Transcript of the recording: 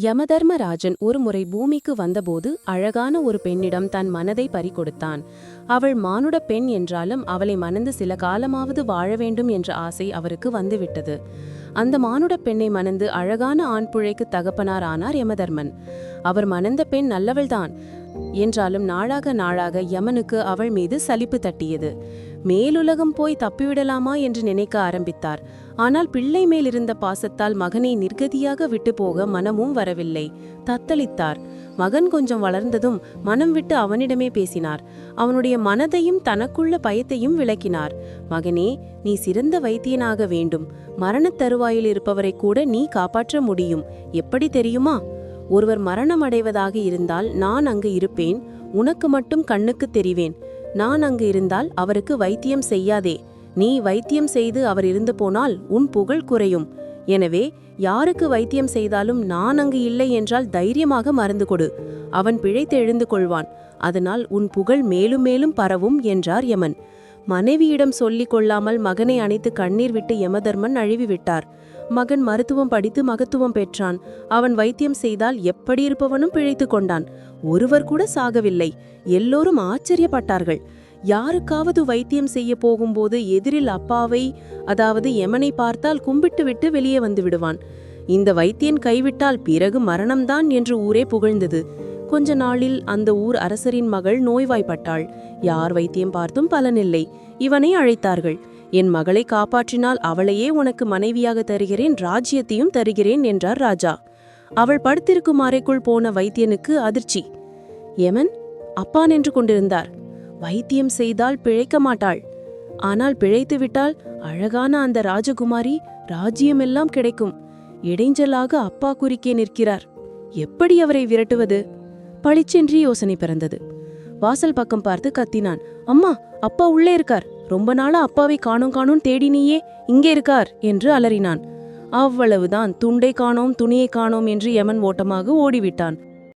யமதர்மராஜன் ஒருமுறை பூமிக்கு வந்தபோது அழகான ஒரு பெண்ணிடம் தன் மனதை பறிகொடுத்தான். அவள் மானுட பெண் என்றாலும் அவளை மணந்து சில காலமாவது வாழ வேண்டும் என்ற ஆசை அவருக்கு வந்துவிட்டது. அந்த மானுட பெண்ணை மணந்து அழகான ஆண் புழைக்கு தகப்பனார் ஆனார் யமதர்மன். அவர் மணந்த பெண் நல்லவள்தான். என்றாலும் நாளாக நாளாக யமனுக்கு அவள் மீது சலிப்பு தட்டியது. மேலுலகம் போய் தப்பிவிடலாமா என்று நினைக்க ஆரம்பித்தார். ஆனால் பிள்ளை மேலிருந்த பாசத்தால் மகனை நிர்கதியாக விட்டு போக மனமும் வரவில்லை. தத்தளித்தார். மகன் கொஞ்சம் வளர்ந்ததும் மனம் விட்டு அவனிடமே பேசினார். அவனுடைய மனதையும் தனக்குள்ள பயத்தையும் விளக்கினார். மகனே நீ சிறந்த வைத்தியனாக வேண்டும். மரணத் தருவாயில் இருப்பவரை கூட நீ காப்பாற்ற முடியும். எப்படி தெரியுமா? ஒருவர் மரணம் அடைவதாக இருந்தால் நான் அங்கு இருப்பேன் உனக்கு மட்டும் கண்ணுக்கு தெரிவேன். நான் அங்கு இருந்தால் அவருக்கு வைத்தியம் செய்யாதே. நீ வைத்தியம் செய்து அவர் இருந்து போனால் உன் புகழ் குறையும். எனவே யாருக்கு வைத்தியம் செய்தாலும் நான் அங்கு இல்லை என்றால் தைரியமாக மறந்து கொடு. அவன் பிழைத்து எழுந்து கொள்வான். அதனால் உன் புகழ் மேலும் மேலும் பரவும் என்றார் யமன். மனைவியிடம் சொல்லிக் கொள்ளாமல் மகனை அணைத்து கண்ணீர் விட்டு யமதர்மன் அழிவி விட்டார் மகன் மருத்துவம் படித்து மகத்துவம் பெற்றான். அவன் வைத்தியம் செய்தால் எப்படி இருப்பவனும் பிழைத்து கொண்டான். ஒருவர் கூட சாகவில்லை. எல்லோரும் ஆச்சரியப்பட்டார்கள். யாருக்காவது வைத்தியம் செய்ய போகும்போது எதிரில் அப்பாவை அதாவது எமனை பார்த்தால் கும்பிட்டு விட்டு வெளியே வந்து விடுவான். இந்த வைத்தியன் கைவிட்டால் பிறகு மரணம்தான் என்று ஊரே புகழ்ந்தது. கொஞ்ச நாளில் அந்த ஊர் அரசரின் மகள் நோய்வாய்ப்பட்டாள். யார் வைத்தியம் பார்த்தும் பலனில்லை. இவனை அழைத்தார்கள். என் மகளை காப்பாற்றினால் அவளையே உனக்கு மனைவியாக தருகிறேன் ராஜ்யத்தையும் தருகிறேன் என்றார் ராஜா. அவள் படுத்திருக்கும் அறைக்குள் போன வைத்தியனுக்கு அதிர்ச்சி. யமன் அப்பா நின்று கொண்டிருந்தார். வைத்தியம் செய்தால் பிழைக்க மாட்டாள். ஆனால் பிழைத்து விட்டால் அழகான அந்த ராஜகுமாரி ராஜ்யமெல்லாம் கிடைக்கும். இடைஞ்சலாக அப்பா குறுக்கே நிற்கிறார். எப்படி அவரை விரட்டுவது? பளிச்சென்றி யோசனை பிறந்தது. வாசல் பக்கம் பார்த்து கத்தினான். அம்மா அப்பா உள்ளே இருக்கார். ரொம்ப நாளா அப்பாவை காணோம் காணோம் தேடினியே இங்கே இருக்கார் என்று அலறினான். அவ்வளவுதான் துண்டை காணோம் துணியை காணோம் என்று யமன் ஓட்டமாக ஓடிவிட்டான்.